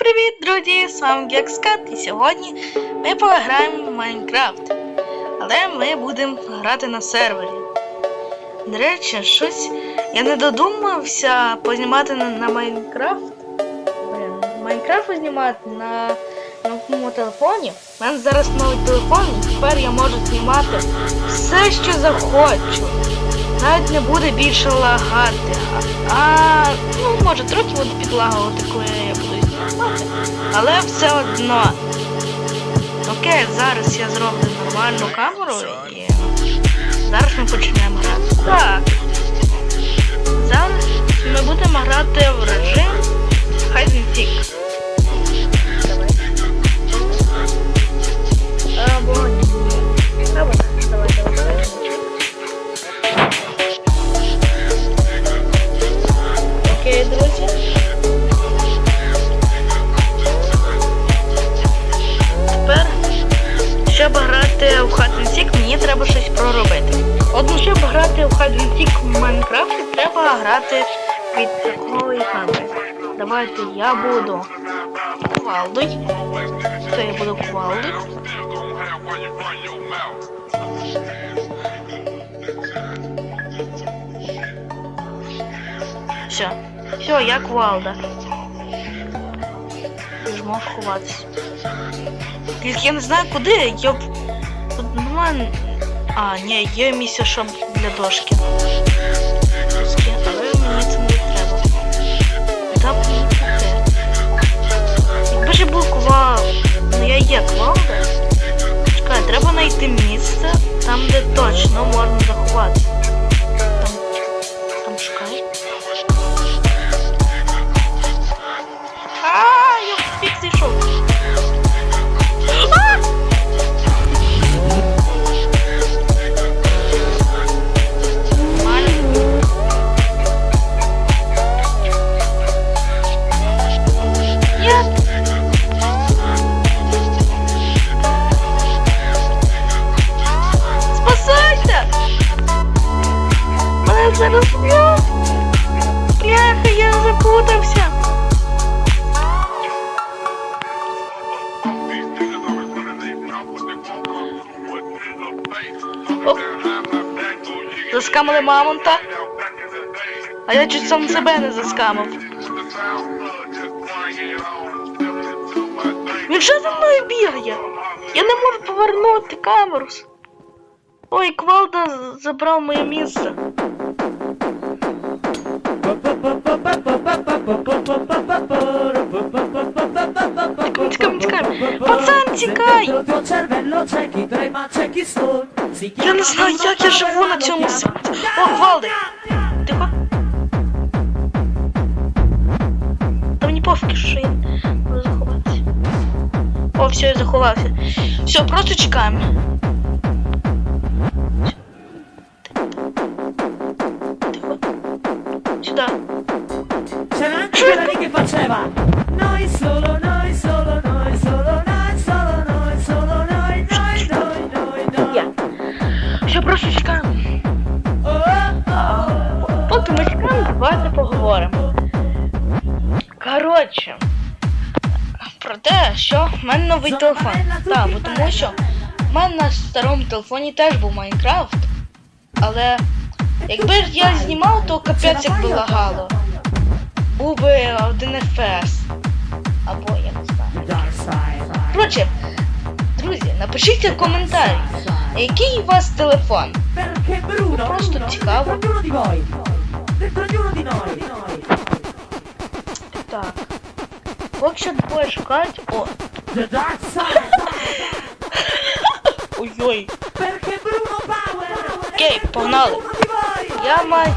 привіт, друзі! З вами Гекскат і сьогодні ми пограємо в Майнкрафт. Але ми будемо грати на сервері. До речі, щось я не додумався познімати на, Майнкрафт. Блін, Майнкрафт знімати на новому телефоні. У мене зараз новий телефон, і тепер я можу знімати все, що захочу. Навіть не буде більше лагати. А, ну може трохи буде підлагувати, коли буду. Але все одно. Окей, зараз я зроблю нормальну камеру і зараз ми почнемо грати. Так. Зараз ми будемо грати в режим Hide and Seek. Давай. Грати в Seek, мені треба щось проробити. Одну, щоб грати в Seek в Майнкрафті, треба грати від такої камери. Давайте я буду кувалдою. Це я буду кувалдою. Все. Все, я кувалда. Ти ж ховатися. Тільки я не знаю куди. Я... б- А, ні, є місія щоб для дошки. Але мені це не треба. Та. Якби ж був квал. Ну я є квал, Чекай, треба знайти місце, там де точно можна заховатися. Мене зараз б'ють! Бляха, я запутався! Заскамили мамонта, а я чуть сам себе не заскамив. Він що за мною бігає? Я не можу повернути камеру. Ой, Квалда забрав моє місце. Пацан, тікай! Я не знаю, як я живу на цьому світі. О, Квалди! Тихо. Та мені пофіг, що я можу заховатися. О, все, я заховався. Все, просто чекаємо. Oh. Поки ми чекаємо, давайте поговоримо. Коротше, про те, що в мене новий телефон. Так, бо тому що в мене на старому телефоні теж був Майнкрафт. Але якби ж я знімав, то капець як би лагало. Був би один FPS. Або я не знаю. Коротше, друзі, напишіть в коментарі, який у вас телефон. Bruno, Просто Bruno, цікаво. Так. Якщо двоє шукають. О, ой-ой. Окей, погнали. Я маю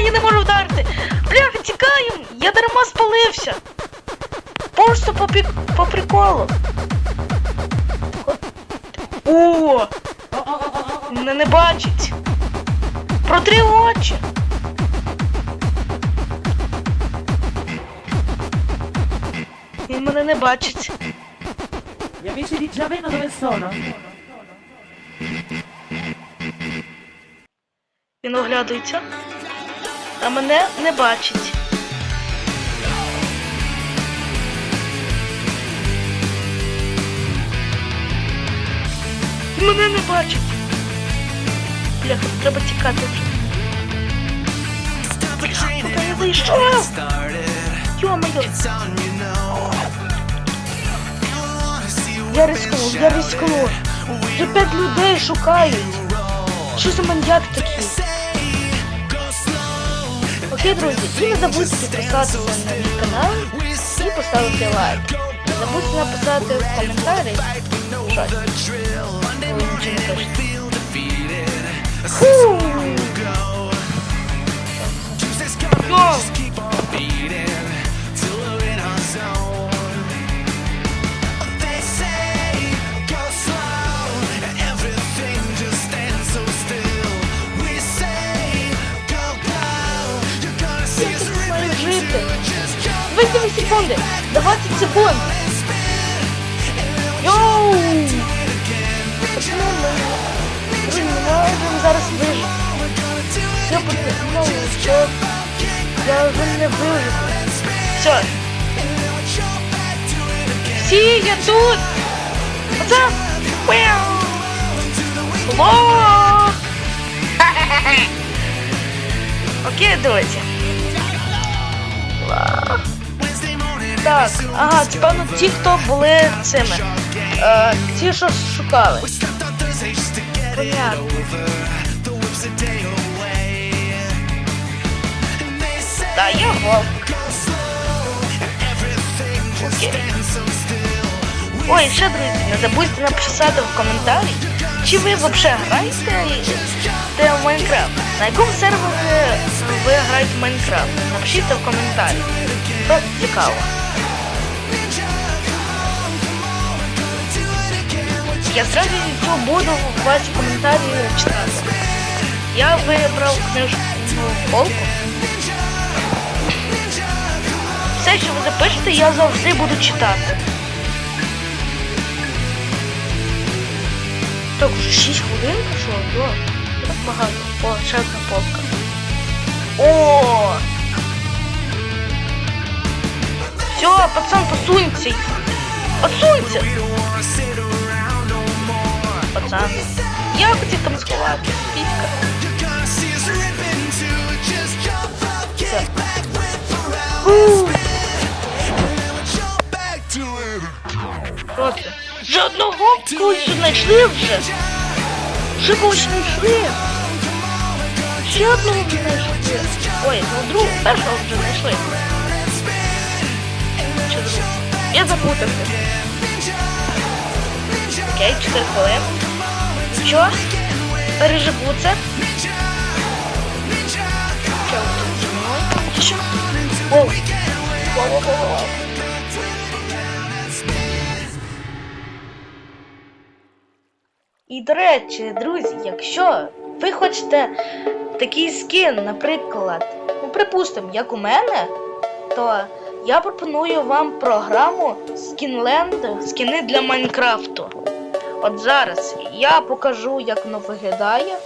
я не можу вдарити. Бляха, тікаємо! Я дарма спалився. Просто по, пі... по приколу. О, мене не бачить. Протри очі. Він мене не бачить. Gli amici di Giaveno dove sono? Він оглядується. А мене не бачить. Мене не бачить. Бляха, треба тікати. Бляха, я зайшов! Йо-моє! Я рискнув, я рискнув. Вже п'ять людей шукають. Що за маньяк такий? Окей, друзі, і не забудьте підписатися на мій канал і поставити лайк. Не забудьте написати в коментарі щось. коли нічого не пишете. Фу! Йо! Я тут маю жити. 20 секунди! 20 секунд! Йоу! Друзі, зараз вижити. Я подумав, що я вже не виживу. Все. Всі, я тут! Пяу! Лох! Окей, друзі. Так, ага, це певно ті, хто були цими. Е, ті, що шукали. Понятно. Да, я. Окей. Ой, ще, друзі, не забудьте написати в коментарі, чи ви взагалі граєте те в Майнкрафт. На якому сервері ви граєте в Майнкрафт? Напишіть в коментарі. Просто цікаво. Я зразу цього буду ваші коментарі читати. Я вибрав книжку полку. Все, що ви запишете, я завжди буду читати. Так, вже 6 хвилин пішло, да. Так багато. О, ще одна полка. О! Все, пацан, посунься. Посунься! Пацан. Я хотів там сховати. Вже одного когось знайшли вже. Вже когось знайшли. Ще одного знайшли. Ой, ну другого, першого вже знайшли. Я запутався. Окей, 4 хвилини. Що? Переживу це. Що? Воу. Воу, воу, воу. І до речі, друзі, якщо ви хочете такий скін, наприклад, ну припустимо, як у мене, то я пропоную вам програму Skinland, скіни для Майнкрафту. От зараз я покажу, як воно виглядає.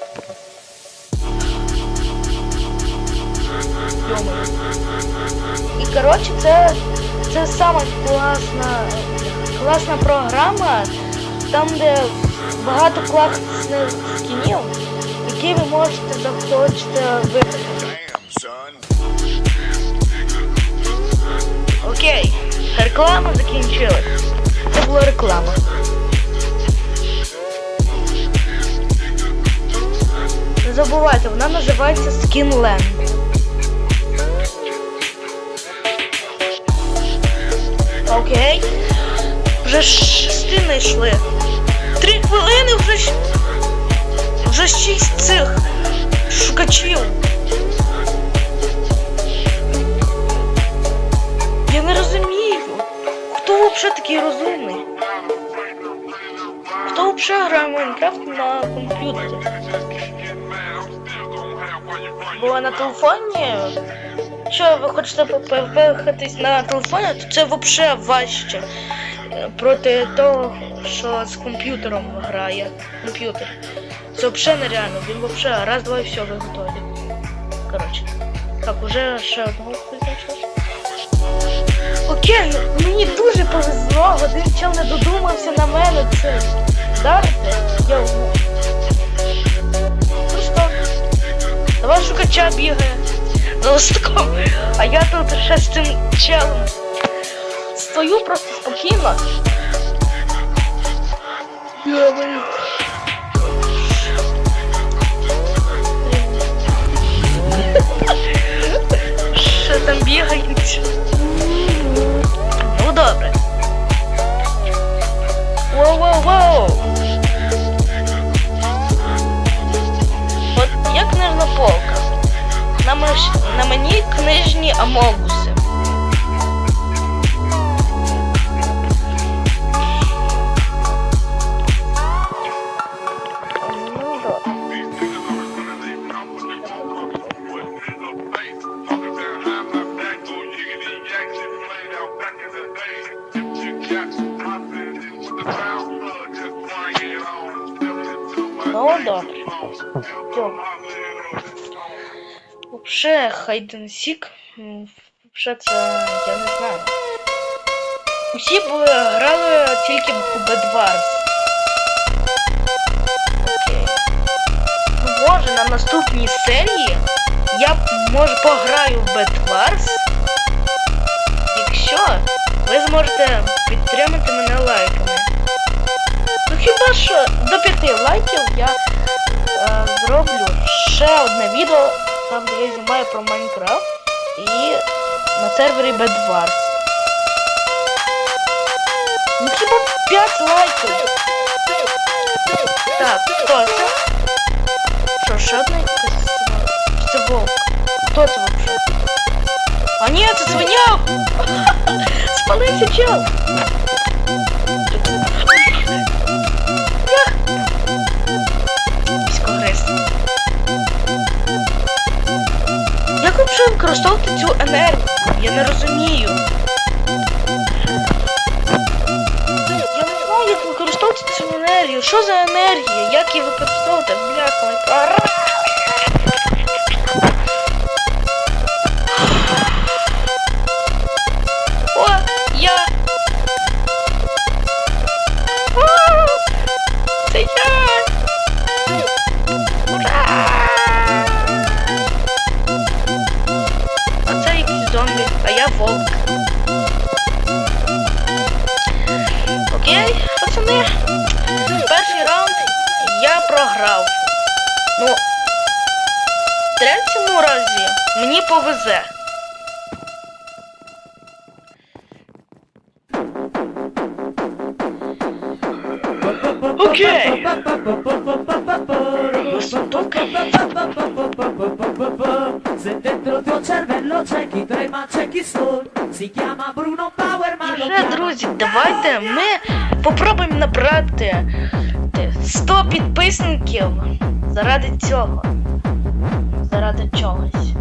І коротше, це, це сама класна, класна програма, там, де багато класних скінів, які ви можете захочете вибрати. Окей, реклама закінчилась. Це була реклама. Не забувайте, вона називається Skinland. Окей. Вже шести знайшли. Три хвилини вже вже шість цих шукачів. Я не розумію. Хто взагалі такий розумний? Хто взагалі грає в Майнкрафт на комп'ютері? Бо на телефоні. Якщо ви хочете виїхатись на телефоні, то це взагалі важче проти того, що з комп'ютером грає комп'ютер. Це взагалі нереально. Він взагалі раз, два і все вже готові. Коротше. Так, уже ще одного знайшли. Окей, мені дуже повезло, один чел не додумався на мене це вдарити. Я шукача бігає за листком. А я тут ще з цим челом. Стою просто спокійно. Йо-моє. Що там бігають? Ну добре. Воу-воу-воу! От я книжна полка. На, меш... на мені книжні амогуси. Вообще хайден сік. Вообще це я не знаю. Усі б грали тільки в Bedwars. Окей. Може на наступній серії я може пограю в Bedwars. Якщо ви зможете підтримати мене лайками. Ну хіба що до 5 лайків я е, зроблю ще одне відео, там де я знімаю про Майнкрафт і на сервері Bedwars. Ну хіба 5 лайків. Так, хто це? Що, ще одна Це вовк. Хто це вообще? А ні, це свиня! Спалився чел! Енергію? Я не розумію. Я не знаю, як використовувати цю енергію. Що за енергія? Як її використовувати? Бляха, Окей. Вже, друзі, давайте ми попробуємо набрати 100 підписників заради цього. Заради чогось.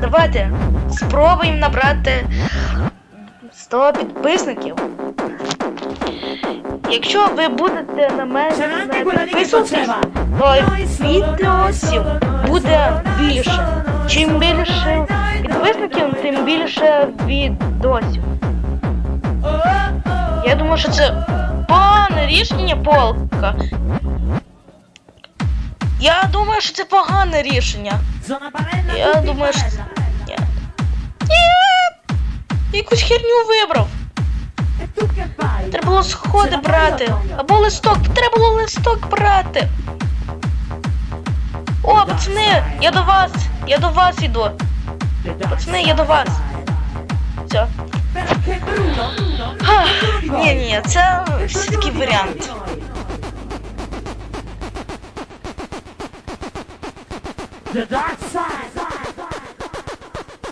Давайте спробуємо набрати 100 підписників. Якщо ви будете на мене faceva то відеосів буде більше. Чим більше підписників, тим більше відосів. Я думаю, що це погане рішення, полка. Я думаю, що це погане рішення. Я думаю, що... Barella. Ні. Ні! Якусь херню вибрав. Треба було сходи брати. Або листок. Треба було листок брати. О, пацани, я до вас. Я до вас іду. Пацани, я до вас. Все. Ха, Ні, ні, це все-таки варіант.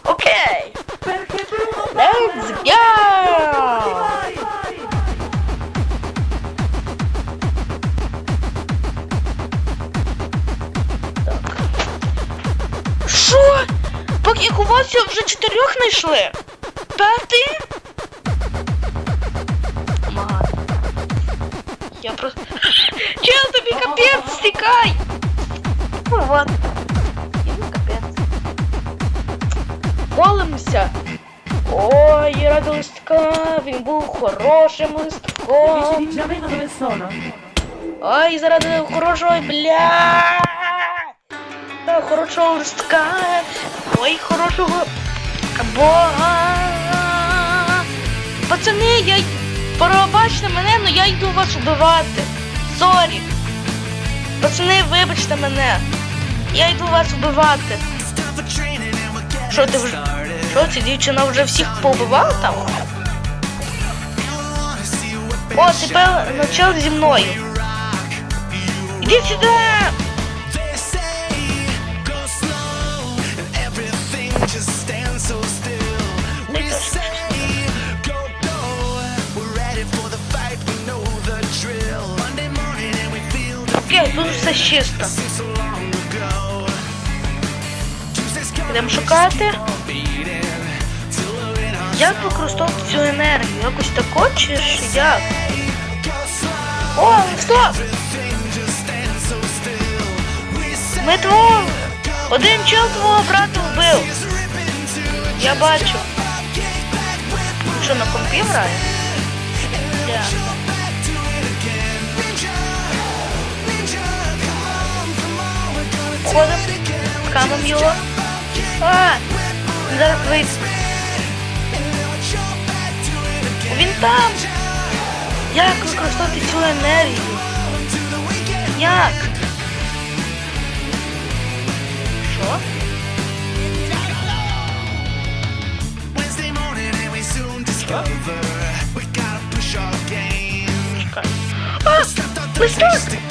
Окей. Let's go! Поки я ховався, вже чотирьох знайшли. П'ятий? Омагад. Я просто. Чел тобі капець, стікай! Ну вот. І капець. Молимося. Ой, ради листка, він був хорошим листком. Ой, заради хорошого, бля. Хорошого листка. Ой, хорошого бога. Пацани, я... Пробачте мене, але я йду вас убивати. Сорі. Пацани, вибачте мене. Я йду вас вбивати. Що ти вже? Що ця дівчина вже всіх побивала там? О, тепер почав зі мною. Іди сюди! Окей, тут все чисто. Йдемо шукати. Як використовувати цю енергію? Якось тако чи ж як? О, стоп! Ми твого. Один чел твого брата вбив. Я бачу. Що на компі грає? Я. again. скамом його. А! Зараз вийде. Він там! Як використовувати цю енергію? Як? Що? Wednesday morning and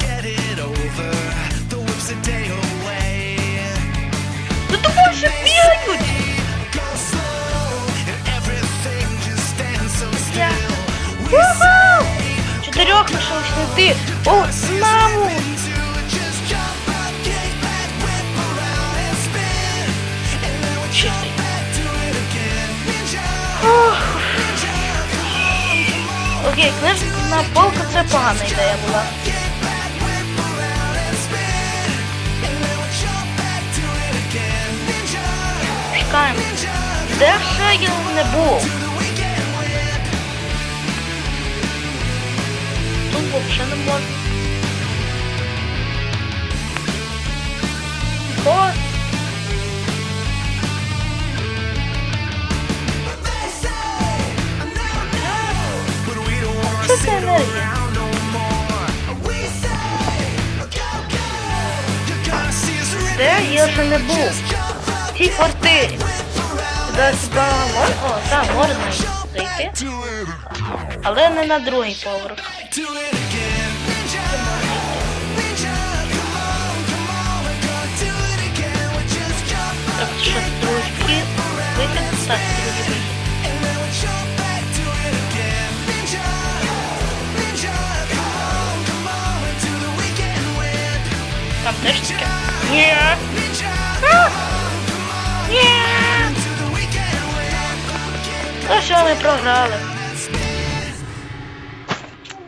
and spin. And then we jump back to it again. Ninja, Шукаємо. Де ще я не був? Go. You're gonna see us rip Де я ще не був? jump up, В цій квартирі. Сюди хіба можна? О, так, можна it, Але не на другий поверх. Так, що трошки вийти. Так, другі вийти. and then we jump ми програли.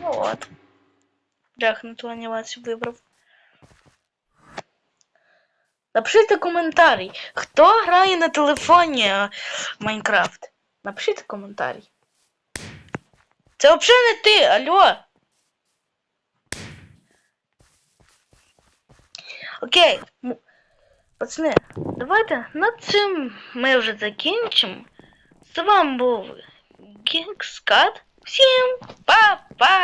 Ну от. Жах на ту анімацію вибрав. Напишіть коментарі, хто грає на телефоні Майнкрафт. Напишіть коментарі. Це взагалі не ти, алло. Окей. Пацани, давайте на цим ми вже закінчимо. З вами був Гікскат. Всім па-па!